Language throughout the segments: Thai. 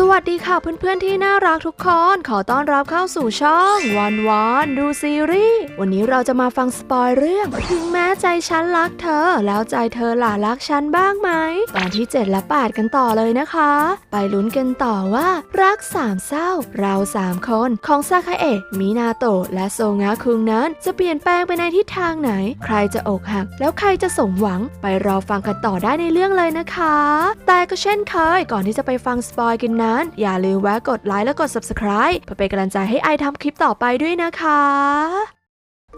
สวัสดีค่ะเพื่อนๆที่น่ารักทุกคน ขอต้อนรับเข้าสู่ช่องวันวานดูซีรีส์วันนี้เราจะมาฟังสปอยเรื่อง ถึงแม้ใจฉันรักเธอ แล้วใจเธอหล่ะรักฉันบ้างไหมตอนที่ 7 และ 8 กันต่อเลยนะคะ ไปลุ้นกันต่อว่า รักสามเศร้า เราสามคนของซาคาเอะมินาโตะและโซงะคุงนั้น จะเปลี่ยนแปลงไปในทิศทางไหน ใครจะอกหัก แล้วใครจะสมหวังไปรอฟังกันต่อได้ในเรื่องเลยนะคะ แต่ก็เช่นเคยก่อนที่จะไปฟังสปอยกันนั้น อย่าลืมแวะกดไลค์และกด subscribe เพื่อเป็นกำลังใจให้ไอทำคลิปต่อไปด้วยนะคะ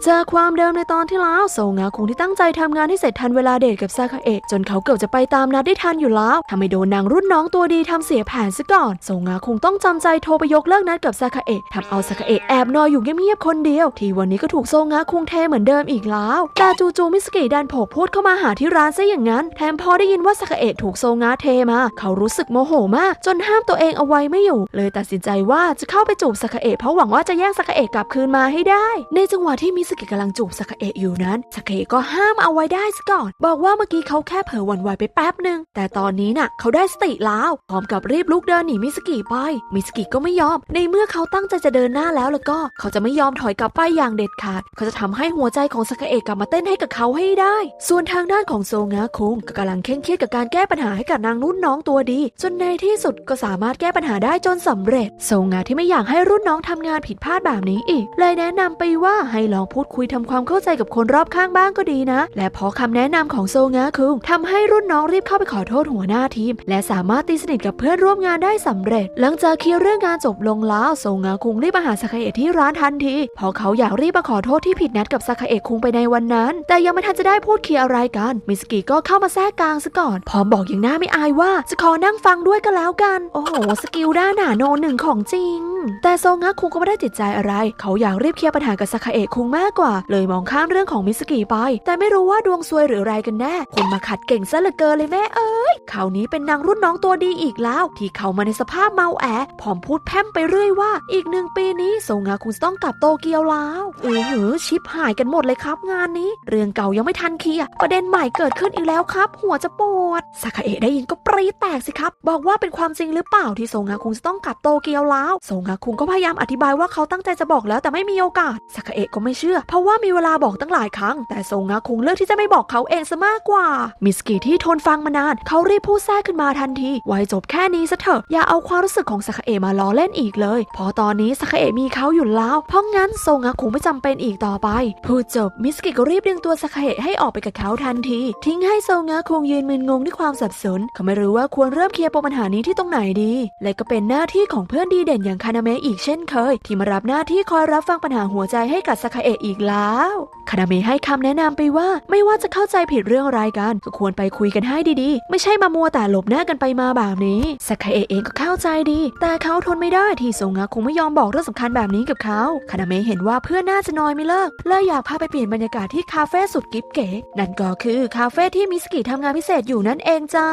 เจอความเดิมในตอนที่แล้วโซงะคงที่ตั้งใจทำงานให้เสร็จทันเวลาเดทกับซาคาเอะจนเขาเกือบจะไปตามนัดได้ทันอยู่แล้วทำให้โดนนางรุ่นน้องตัวดีทำเสียแผนซะก่อนโซงะคงต้องจำใจโทรไปยกเลิกนัดกับซาคาเอะทำเอาซาคาเอะแอบนอยอยู่เงียบๆคนเดียว ที่วันนี้ก็ถูกโซงะคงเทเหมือนเดิมอีกแล้วแต่จู่ๆมิสกิดันโผล่พูดเข้ามาหาที่ร้านซะอย่างนั้นแถมพอได้ยินว่าซาคาเอะถูกโซงะเทมา เขารู้สึกโมโหมาก จนห้ามตัวเองเอาไว้ไม่อยู่ เลยตัดสินใจว่าจะเข้าไปจูบซาคาเอะเพราะหวังว่าจะแย่งซาคาเอะกลับคืนมาให้ได้ ในจังหวะที่มิสกิกำลังจูบซาคาเอะอยู่นั้นซาคาเอะก็ห้ามเอาไว้ได้ซะก่อน บอกว่าเมื่อกี้เขาแค่เผลอหวั่นไหวไปแป๊บหนึ่งแต่ตอนนี้น่ะ เขาได้สติแล้ว พร้อมกับรีบลุกเดินหนีมิสกิไป มิสกิก็ไม่ยอม ในเมื่อเขาตั้งใจจะเดินหน้าแล้วแล้วก็ เขาจะไม่ยอมถอยกลับไปอย่างเด็ดขาด เขาจะทำให้หัวใจของซาคาเอะกลับมาเต้นให้กับเขาให้ได้ ส่วนทางด้านของโซงะคุงก็กำลังเคร่งเครียดกับการแก้ปัญหาให้กับนางรุ่นน้องตัวดี จนในที่สุดก็สามารถแก้ปัญหาได้จนสำเร็จ โซงะที่ไม่อยากให้รุ่นน้องทำงานผิดพลาดแบบนี้อีก เลยแนะนำไปว่าให้ลองพูดคุยทำความเข้าใจกับคนรอบข้างบ้างก็ดีนะ และพอคำแนะนำของโซงะคุงทำให้รุ่นน้องรีบเข้าไปขอโทษหัวหน้าทีม และสามารถตีสนิทกับเพื่อนร่วมงานได้สำเร็จ หลังจากเคลียร์เรื่องงานจบลงแล้วโซงะคุงรีบมาหาซาคาเอะที่ร้านทันทีเพราะเขาอยากรีบมาขอโทษที่ผิดนัดกับซาคาเอะคุงไปในวันนั้น แต่ยังไม่ทันจะได้พูดเคลียร์อะไรกันมิสกิก็เข้ามาแทรกกลางซะก่อน พร้อมบอกอย่างหน้าไม่อายว่าจะขอนั่งฟังด้วยก็แล้วกัน โอ้โหสกิลด้านหนาโนหนึ่งของจริง แต่โซงะคุงก็ไม่ได้ติดใจอะไร เขาอยากรีบเคลียร์ปัญหากับซาคาเอะคุงมากกว่า เลยมองข้ามเรื่องของมิสกิไป แต่ไม่รู้ว่าดวงซวยหรืออะไรกันแน่ คนมาขัดเก่งซะเหลือเกินเลยแม่เอ้ยคราวนี้เป็นนางรุ่นน้องตัวดีอีกแล้ว ที่เขามาในสภาพเมาแอพร้อมพูดแพร่มไปเรื่อยว่าอีกหนึ่งปีนี้โซงะคุงจะต้องกลับโตเกียวแล้วเออหือชิปหายกันหมดเลยครับ งานนี้ เรื่องเก่ายังไม่ทันเคลียร์ประเด็นใหม่เกิดขึ้นอีกแล้วครับ หัวจะปวดซาคาเอะได้ยินก็ปรีแตกสิครับ บอกว่าเป็นความจริงหรือเปล่าที่โซงะคุงจะต้องกลับโตเกียวแล้วโซงะคุงก็พยายามอธิบายว่าเขาตั้งใจจะบอกแล้วแต่ไม่มีโอกาสซาคาเอะก็ไม่เชื่อเพราะว่ามีเวลาบอกตั้งหลายครั้ง แต่โซงะคงเลือกที่จะไม่บอกเขาเองซะมากกว่า มิสกิที่ทนฟังมานาน เขารีบพูดแทรกขึ้นมาทันทีไว้จบแค่นี้ซะเถอะ อย่าเอาความรู้สึกของซาคาเอะมาล้อเล่นอีกเลยเพราะตอนนี้ซาคาเอะมีเขาอยู่แล้ว เพราะงั้นโซงะคงไม่จำเป็นอีกต่อไป พูดจบมิสกิก็รีบดึงตัวซาคาเอะให้ออกไปกับเขาทันที ทิ้งให้โซงะคงยืนมึนงงด้วยความสับสน เขาไม่รู้ว่าควรเริ่มเคลียร์ปมปัญหานี้ที่ตรงไหนดี และก็เป็นหน้าที่ของเพื่อนดีเด่นอย่างคานาเมะอีกเช่นเคย ที่มารับหน้าที่คอยรับฟังปัญหาหัวใจให้กับซาคาเอะอีกแล้วคานาเมะให้คำแนะนำไปว่าไม่ว่าจะเข้าใจผิดเรื่องอะไรกันก็ควรไปคุยกันให้ดีๆ ไม่ใช่มามัวแต่หลบหน้ากันไปมาแบบนี้ซาคาเอะเองก็เข้าใจดี แต่เขาทนไม่ได้ที่โซงะคงไม่ยอมบอกเรื่องสำคัญแบบนี้กับเขาคานาเมะเห็นว่าเพื่อนน่าจะนอยไม่เลิกเลยอยากพาไปเปลี่ยนบรรยากาศที่คาเฟ่สุดกิ๊บเก๋นั่นก็คือคาเฟ่ที่มิสกิทำงานพิเศษอยู่นั่นเองจ้า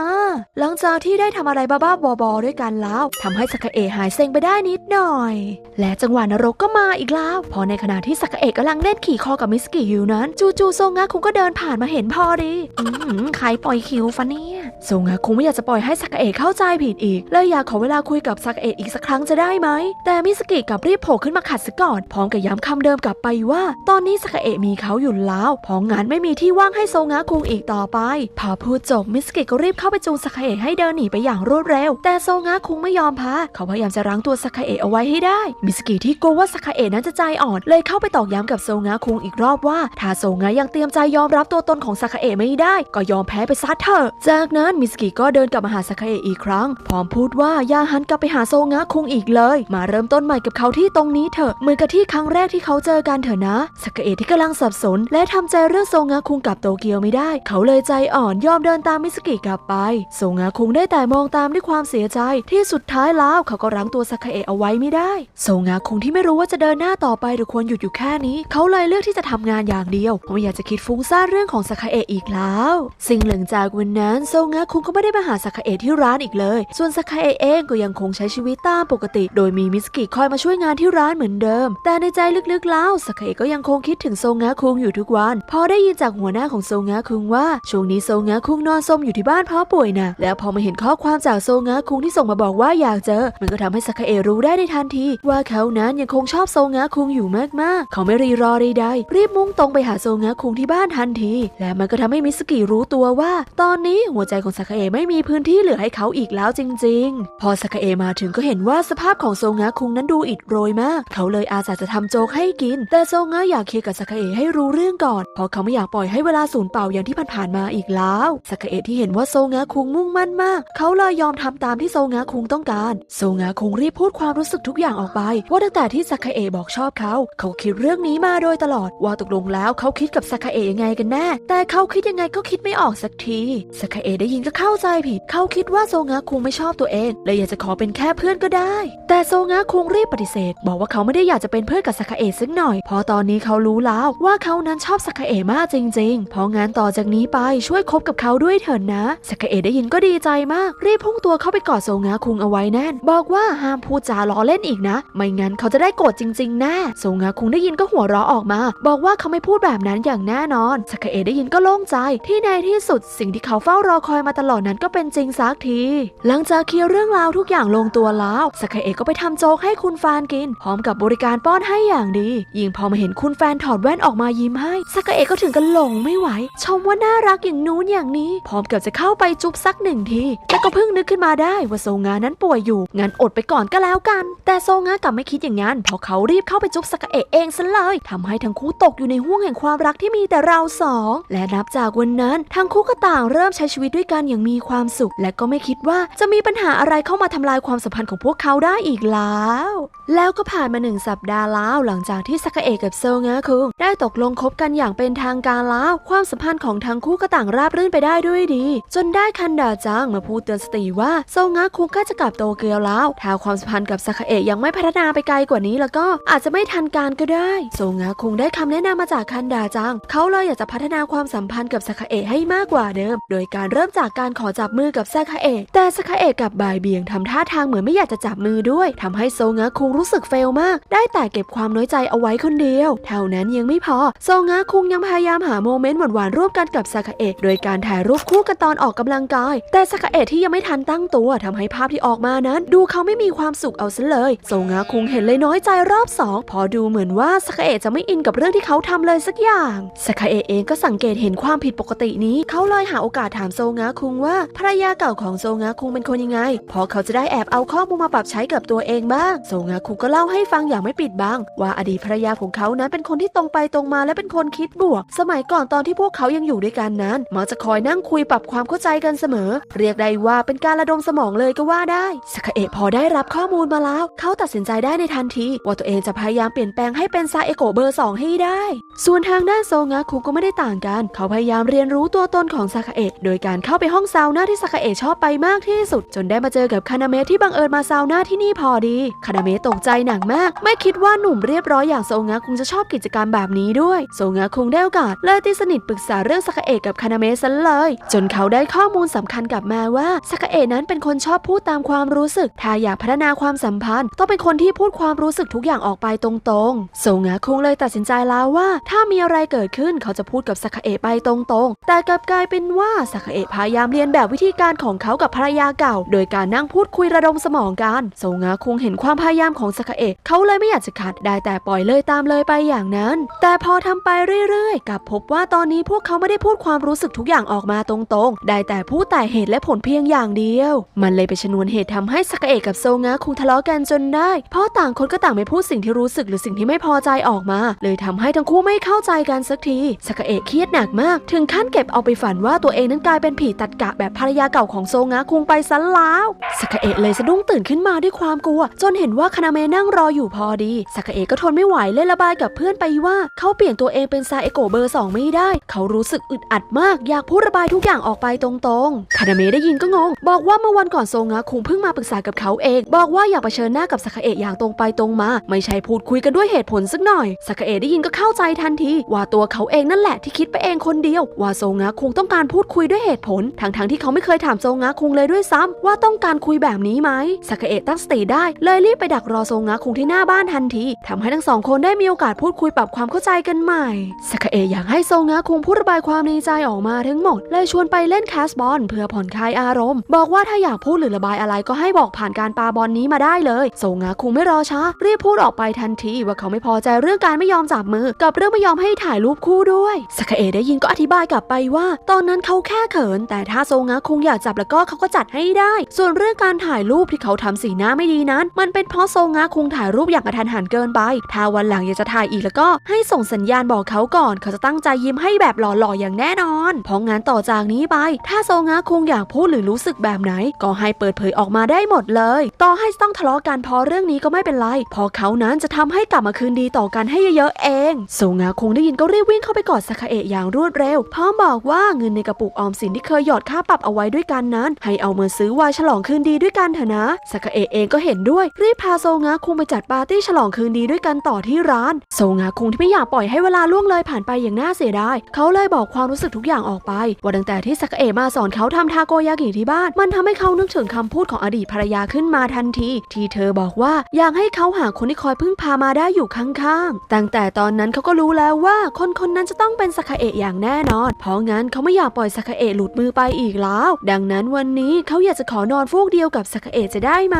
หลังจากที่ได้ทำอะไรบ้าๆบอๆด้วยกันแล้วทำให้ซาคาเอะหายเซ็งไปได้นิดหน่อย และจังหวะนรกก็มาอีกแล้ว พอในขณะที่ซากาเอะกำลังเล่นขี่คอกับมิสกิอยู่นั้น จู่ๆโซงะคุงก็เดินผ่านมาเห็นพอดี อืมใครปล่อยคิวฟะเนี่ย ซงะคุงไม่อยากจะปล่อยให้ซากเอะเข้าใจผิดอีกเลยอยากขอเวลาคุยกับซากเอะอีกสักครั้งจะได้ไหม แต่มิสกิกับรีบโผล่ขึ้นมาขัดซะก่อนพร้อมกับย้ำคำเดิมกลับไปว่า ตอนนี้ซากเอะมีเขาอยู่แล้วเพราะงั้นไม่มีที่ว่างให้โซงะคุงอีกต่อไป พอพูดจบมิสกิก็รีบเข้าไปจูงซากเอะให้เดินหนีไปอย่างรวดเร็ว แต่โซงะคุงไม่ยอมพาเขาพยายามจะรั้งตัวซากเอะเอาไว้ให้ได้ มิสกิที่กลัวว่าซากเอะนั้นจะใจอ่อนเลยเข้าไปตอกย้ำกับโซงะคุงอีกรอบว่าถ้าโซงะยังเตรียมใจยอมรับตัวตนของซากเอะไม่ได้ ก็ยอมแพ้ไปซะเถอะจากนั้นมิสกิก็เดินกลับมาหาซากาเอะอีกครั้ง พร้อมพูดว่าอย่าหันกลับไปหาโซงะคุงอีกเลย มาเริ่มต้นใหม่กับเขาที่ตรงนี้เถอะเหมือนกับที่ครั้งแรกที่เขาเจอกันเถอะนะซากาเอะที่กำลังสับสน และทำใจเรื่องโซงะคุงกลับโตเกียวไม่ได้ เขาเลยใจอ่อนยอมเดินตามมิสกิกลับไป โซงะคุงได้แต่มองตามด้วยความเสียใจที่สุดท้ายแล้วเขาก็รั้งตัวซากาเอะเอาไว้ไม่ได้ โซงะคุงที่ไม่รู้ว่าจะเดินหน้าต่อไปหรือควรหยุดอยู่แค่นี้ เขาเลยเลือกที่จะทำงานอย่างเดียวเพราะไม่อยากจะคิดฟุ้งซ่านเรื่องของสาคาเอะอีกแล้ว สิ่งหลังจากวันนั้นโซงะคุงก็ไม่ได้มาหาสาคาเอะที่ร้านอีกเลย ส่วนสาคาเอะเองก็ยังคงใช้ชีวิตตามปกติ โดยมีมิสกิคอยมาช่วยงานที่ร้านเหมือนเดิม แต่ในใจลึกๆแล้วสาคาเอะก็ยังคงคิดถึงโซงะคุงอยู่ทุกวัน พอได้ยินจากหัวหน้าของโซงะคุงว่าช่วงนี้โซงะคุงนอนซมอยู่ที่บ้านเพราะป่วยนะแล้วพอมาเห็นข้อความจากโซงะคุงที่ส่งมาบอกว่าอยากเจอ มันก็ทำให้สาคาเอะรู้ได้ในทันที ว่าเขานั้นยังคงชอบโซงะคุงอยู่มากๆ เขาไม่รีรอใดๆรีบมุ่งตรงไปหาโซงะคุงที่บ้านทันที และมันก็ทำให้มิสกิรู้ตัวว่า ตอนนี้หัวใจของสาคาเอะไม่มีพื้นที่เหลือให้เขาอีกแล้วจริง ๆ พอสาคาเอะมาถึงก็เห็นว่าสภาพของโซงะคุงนั้นดูอิดโรยมาก เขาเลยอาสาจะทำโจ๊กให้กิน แต่โซงะอยากเคลียร์กับสาคาเอะให้รู้เรื่องก่อนเพราะเขาไม่อยากปล่อยให้เวลาสูญเปล่าอย่างที่ผ่านๆมาอีกแล้วสาคาเอะที่เห็นว่าโซงะคุงมุ่งมั่นมาก เขาเลยยอมทำตามที่โซงะคุงต้องการ โซงะคุงรีบพูดความรู้สึกทุกอย่างออกไปว่าตั้งแต่ที่สาคาเอะบอกชอบเขา เขาคิดเรื่องนี้มาโดยตลอด ว่าตกลงแล้วเขาคิดกับสาคาเอะยังไงกันแน่ แต่เขาคิดยังไงก็คิดไม่ออกสักทีสาคาเอะได้ยินก็เข้าใจผิด เขาคิดว่าโซงะคุงไม่ชอบตัวเองเลยอยากจะขอเป็นแค่เพื่อนก็ได้ แต่โซงะคุงรีบปฏิเสธ บอกว่าเขาไม่ได้อยากจะเป็นเพื่อนกับสาคาเอะสักหน่อยพราะตอนนี้เขารู้แล้วว่าเขานั้นชอบสาคาเอะมากจริงๆ เพราะงั้นต่อจากนี้ไปช่วยคบกับเขาด้วยเถิดนะสาคาเอะได้ยินก็ดีใจมาก รีบพุ่งตัวเข้าไปกอดโซงะคุงเอาไว้แน่น บอกว่าห้ามพูดจาล้อเล่นอีกนะ ไม่งั้นเขาจะได้โกรธจริงๆแน่โซงะคุงได้ยินก็หัวเราะออกมา บอกว่าเขาไม่พูดแบบนั้นอย่างแน่นอนสาคาเอะได้ยินก็โล่งใจที่ในที่สุดสิ่งที่เขาเฝ้ารอคอยมาตลอดนั้นก็เป็นจริงสักที หลังจากเคลียร์เรื่องราวทุกอย่างลงตัวแล้วสาคาเอะก็ไปทำโจ๊กให้คุณแฟนกิน พร้อมกับบริการป้อนให้อย่างดี ยิ่งพอมาเห็นคุณแฟนถอดแว่นออกมายิ้มให้สาคาเอะก็ถึงกับหลงไม่ไหว ชมว่าน่ารักอย่างนู้นอย่างนี้ พร้อมกับจะเข้าไปจุ๊บสักหนึ่งทีแต่ก็เพิ่งนึกขึ้นมาได้ว่าโซงานั้นป่วยอยู่งั้นอดไปก่อนก็แล้วกัน แต่โซงากลับไม่คิดอย่างนั้นเพราะเขารีบเข้าไปจุ๊บสาคาเอะเองซะเลยทำให้ทั้งคู่ตกอยู่ในห่วงแห่งความรักที่มีแต่เราสองและนับจากวันนั้นทั้งคู่ก็ต่างเริ่มใช้ชีวิตด้วยกันอย่างมีความสุข และก็ไม่คิดว่าจะมีปัญหาอะไรเข้ามาทำลายความสัมพันธ์ของพวกเขาได้อีกแล้ว แล้วก็ผ่านมาหนึ่งสัปดาห์แล้วหลังจากที่สาคาเอะกับโซงะคุงได้ตกลงคบกันอย่างเป็นทางการแล้ว ความสัมพันธ์ของทั้งคู่ก็ต่างราบรื่นไปได้ด้วยดี จนได้คันดาจังมาพูดเตือนสติว่าโซงะคุงกล้จะกลับโตเกียวแล้วถ้าความสัมพันธ์กับสาคาเอะยังไม่พัฒนาไปไกลกว่านี้แล้วก็อาจจะไม่ทันการก็ได้โซงะคุงได้คำแนะนำมาจากคันดาจัง เขาเลยอยากจะพัฒนาความสัมพันธ์กับสาคาเอะให้มากกว่าเดิม โดยการเริ่มจากการขอจับมือกับสาคาเอะแต่สาคาเอะกลับบ่ายเบี่ยงทำท่าทางเหมือนไม่อยากจะจับมือด้วยทำให้โซงะคุงรู้สึกเฟลมาก ได้แต่เก็บความน้อยใจเอาไว้คนเดียว เท่านั้นยังไม่พอ โซงะคุงยังพยายามหาโมเมนต์หวานๆร่วมกันกับสาคาเอะโดยการถ่ายรูปคู่กันตอนออกกำลังกาย แต่สาคาเอะที่ยังไม่ทันตั้งตัวทำให้ภาพที่ออกมานั้น ดูเขาไม่มีความสุขเอาซะเลย โซงะคุงเห็นเลยน้อยใจรอบสองพอดูเหมือนว่าสาคาเอะจะไม่อินกับเรื่องที่เขาทำเลยสักอย่างสาคาเอะเองก็สังเกตเห็นความผิดปกตินี้เขาเลยหาโอกาสถามโซงะคุงว่าภรรยาเก่าของโซงะคุงเป็นคนยังไงเพอเขาจะได้แอบเอาข้อมูลมาปรับใช้กับตัวเองบ้าง โซงะคุงก็เล่าให้ฟังอย่างไม่ปิดบังว่าอดีตภรรยาของเขานั้นเป็นคนที่ตรงไปตรงมาและเป็นคนคิดบวก สมัยก่อนตอนที่พวกเขายังอยู่ด้วยกันนั้นมักจะคอยนั่งคุยปรับความเข้าใจกันเสมอ เรียกได้ว่าเป็นการระดมสมองเลยก็ว่าได้สาคาเอะพอได้รับข้อมูลมาแล้ว เขาตัดสินใจได้ในทันที ว่าตัวเองจะพยายามเปลี่ยนแปลงให้เป็นซาเอโกเบอร์สองให้ได้ ส่วนทางด้านโซงะคุงก็ไม่ได้ต่างกัน เขาพยายามเรียนรู้ตัวตนของซาคาเอะโดยการเข้าไปห้องซาวน่าที่ซาคาเอะชอบไปมากที่สุด จนได้มาเจอกับคานาเมะที่บังเอิญมาซาวน่าที่นี่พอดีคานาเมะตกใจหนักมาก ไม่คิดว่าหนุ่มเรียบร้อยอย่างโซงะคุงจะชอบกิจกรรมแบบนี้ด้วย โซงะคุงได้โอกาสเลยตีสนิทปรึกษาเรื่องซาคาเอะกับคานาเมะซะเลย จนเขาได้ข้อมูลสำคัญกลับมาว่าซาคาเอะนั้นเป็นคนชอบพูดตามความรู้สึก ถ้าอยากพัฒนาความสัมพันธ์ ต้องเป็นคนที่พูดความรู้สึกทุกอย่างออกไปตรงๆ โซงะคุงเลยตัดสินใจแล้วว่า ถ้ามีอะไรเกิดขึ้นเขาจะพูดกับซาคาเอะไปตรงๆ แต่กลับกลายเป็นว่าซาคาเอะพยายามเรียนแบบวิธีการของเขากับภรรยาเก่า โดยการนั่งพูดคุยระดมสมองกันโซงะคงเห็นความพยายามของซาคาเอะเขาเลยไม่อยากจะขัดได้แต่ปล่อยเลยตามเลยไปอย่างนั้น แต่พอทำไปเรื่อยๆกลับพบว่าตอนนี้พวกเขาไม่ได้พูดความรู้สึกทุกอย่างออกมาตรงๆ ได้แต่พูดแต่เหตุและผลเพียงอย่างเดียว มันเลยเป็นชนวนเหตุทำให้สกาเอะกับโซงะคงทะเลาะกันจนได้ เพราะต่างคนก็ต่างไม่พูดสิ่งที่รู้สึกหรือสิ่งที่ไม่พอใจออกมา เลยทำให้ทั้งคู่ไม่เข้าใจกันสักทีสกาเอะเครียดหนักมาก ถึงขั้นเก็บเอาไปฝันว่าตัวเองนั้นกลายเป็นผีตัดกะแบบภรรยาเก่าของโซงะคงไปซะแล้วสกาเอะเลยสะดุ้งตื่นขึ้นมาด้วยความกลัว จนเห็นว่าคานาเมะนั่งรออยู่พอดีสกาเอะก็ทนไม่ไหวเลยระบายกับเพื่อนไปว่า เขาเปลี่ยนตัวเองเป็นซาเอโกเบอร์สองไม่ได้ เขารู้สึกอึดอัดมาก อยากพูดระบายทุกอย่างออกไปตรงๆคานาเมะได้ยินก็งง บอกว่าเมื่อวันก่อนโซงะคงเพิ่งมาปรึกษากับเขาเอง บอกว่าอยากเผชิญหน้ากับสาคาเอะอย่างตรงไปตรงมา ไม่ใช่พูดคุยกันด้วยเหตุผลสักหน่อยสสากเอะได้ยินก็เข้าใจทันที ว่าตัวเขาเองนั่นแหละที่คิดไปเองคนเดียว ว่าโซงะคงต้องการพูดคุยด้วยเหตุผลทั้งๆที่เขาไม่เคยถามโซงะคุงเลยด้วยซ้ำว่าต้องการคุยแบบนี้ไหมสากเอะตั้งสติได้ เลยรีบไปดักรอโซงะคุงที่หน้าบ้านทันทีทำให้ทั้งสองคนได้มีโอกาสพูดคุยปรับความเข้าใจกันใหม่สากเอะอยากให้โซงะคุงพูดระบายความในใจออกมาทั้งหมด เลยชวนไปเล่นแคสบอลเพื่อผ่อนคลายอารมณ์ บอกว่าถ้าอยากพูดหรือระบายอะไรก็ให้บอกผ่านการปาบอลนี้มาได้เลยโซงะคุงไม่รอช้ารีบพูดออกไปทันทีว่าเขาไม่พอใจเรื่องการไม่ยอมจับมือ กับเรื่องไม่ยอมให้ถ่ายรูปคู่ด้วยสากเอะได้ยินก็อธิบายกลับไปว่า ตอนนั้นเขาแค่เขินแต่ถ้าโซงะคุงอยากจับแล้วก็เขาก็จัดให้ได้ ส่วนเรื่องการถ่ายรูปที่เขาทำสีหน้าไม่ดีนั้น มันเป็นเพราะโซงะคุงถ่ายรูปอย่างกระทันหันเกินไป ถ้าวันหลังอยากจะถ่ายอีกแล้วก็ให้ส่งสัญญาณบอกเขาก่อน เขาจะตั้งใจยิ้มให้แบบหล่อๆอย่างแน่นอน เพราะงั้นต่อจากนี้ไป ถ้าโซงะคุงอยากพูดหรือรู้สึกแบบไหน ก็ให้เปิดเผยออกมาได้หมดเลย ต่อให้ต้องทะเลาะกันเพราะเรื่องนี้ก็ไม่เป็นไรเพราะเขานั้นจะทำให้กลับมาคืนดีต่อกันให้เยอะๆเอง โซงะคุงได้ยินก็รีบวิ่งเข้าไปกอดสาคาเอะอย่างรวดเร็วพร้อมบอกว่าเงินในกระปุกออมสินที่เคยหยอดค่าปรับเอาไว้ด้วยกันนั้น ให้เอามาซื้อวายฉลองคืนดีด้วยกันเถอะนะสาคาเอะเองก็เห็นด้วย รีบพาโซงะคุงไปจัดปาร์ตี้ฉลองคืนดีด้วยกันต่อที่ร้าน โซงะคุงที่ไม่อยากปล่อยให้เวลาล่วงเลยผ่านไปอย่างน่าเสียดายเขาเลยบอกความรู้สึกทุกอย่างออกไป ว่าตั้งแต่ที่สาคาเอะมาสอนเขาทำทาโกยากิที่บ้าน มันทำให้เขานึกถึงคำพูดของอดีตภรรยาขึ้นมาทันที ที่เธอบอกว่าอยากให้เขาหาคนที่คอยพึ่งพามาได้อยู่ข้างๆตั้งแต่ตอนนั้นเขาก็รู้แล้วว่าคนคนนั้นจะต้องเป็นสาคาเอะอย่างแน่นอน เพราะงั้นเขาไม่อยากปล่อยสาคาเอะหลุดมือไปอีกแล้ว ดังนั้นวันนี้เขาอยากจะขอนอนฟูกเดียวกับสาคาเอะจะได้ไหม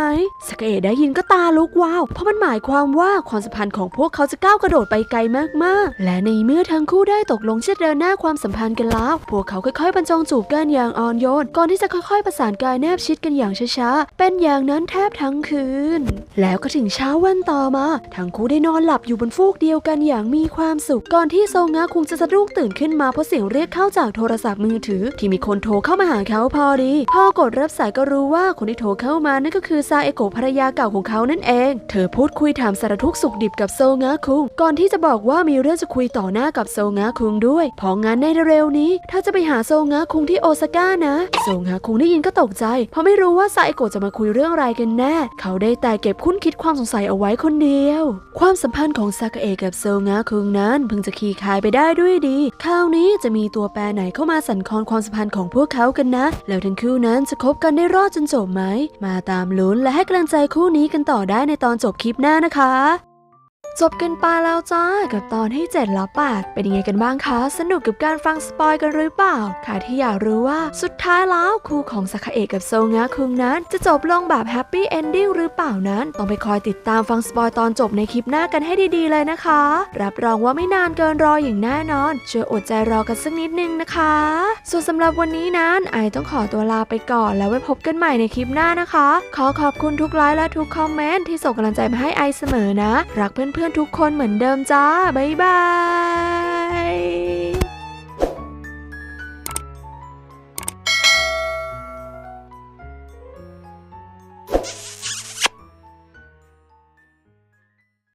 สาคาเอะได้ยินก็ตาลุกว้าว เพราะมันหมายความว่าความสัมพันธ์ของพวกเขาจะก้าวกระโดดไปไกลมากๆ และในเมื่อทั้งคู่ได้ตกลงที่จะเดินหน้าความสัมพันธ์กันแล้ว พวกเขาค่อยๆบรรจงจูบกันอย่างอ่อนโยน ก่อนที่จะค่อยๆ ประสานกายแนบชิดกันอย่างช้าๆ เป็นอย่างนั้นแทบทั้งคืน แล้วก็ถึงเช้าวันต่อมา ทั้งคู่ได้นอนหลับอยู่บนฟูกเดียวกันอย่างมีความสุข ก่อนที่โซงะคงจะสะดุ้งตื่นขึ้นมาเพราะเสียงเรียกเข้าจากโทรศัพท์มือถือที่มีคนโทรเข้ามาหาเขาพอดีพอกดรับสายก็รู้ว่าคนที่โทรเข้ามานั่นก็คือซาเอโกะภรรยาเก่าของเขานั่นเอง เธอพูดคุยถามสารทุกสุขดิบกับโซงะคุงก่อนที่จะบอกว่ามีเรื่องจะคุยต่อหน้ากับโซงะคุงด้วยพราะงั้นในเร็วนี้เธอจะไปหาโซงะคุงที่โอซาก้านะโซงะคุงได้ยินก็ตกใจ เพราะไม่รู้ว่าซาเอโกะจะมาคุยเรื่องอะไรกันแน่ เขาได้แต่เก็บคุ้นคิดความสงสัยเอาไว้คนเดียว ความสัมพันธ์ของซากาเอะกับโซงะคุงนั้นเพิ่งจะขี่คายไปได้ด้วยดีคราวนี้จะมีตัวแปรไหนเข้ามาสั่นคลอนความสัมพันธ์ของพวกเขากันนะ แล้วทั้งคู่นั้นจะคบกันได้รอดจนจบไหม มาตามลุ้นและให้กำลังใจคู่นี้กันต่อได้ในตอนจบคลิปหน้านะคะ จบกันไปแล้วจ้ากับตอนที่7แล้ว8เป็นยังไงกันบ้างคะ สนุกกับการฟังสปอยกันหรือเปล่าใครที่อยากรู้ว่าสุดท้ายแล้วคู่ของสาคาเอะกับโซงะคุงนั้น จะจบลงแบบแฮปปี้เอนดิ้งหรือเปล่านั้น ต้องไปคอยติดตามฟังสปอยตอนจบในคลิปหน้ากันให้ดีๆเลยนะคะ รับรองว่าไม่นานเกินรออย่างแน่นอน ช่วยอดใจรอกันสักนิดนึงนะคะ ส่วนสำหรับวันนี้นั้นไอต้องขอตัวลาไปก่อนแล้วไว้พบกันใหม่ในคลิปหน้านะคะ ขอขอบคุณทุกไลค์และทุกคอมเมนต์ที่ส่งกำลังใจมาให้ไอเสมอนะ รักเพื่อนอนๆทุกคนเหมือนเดิมจ้า บ๊ายบาย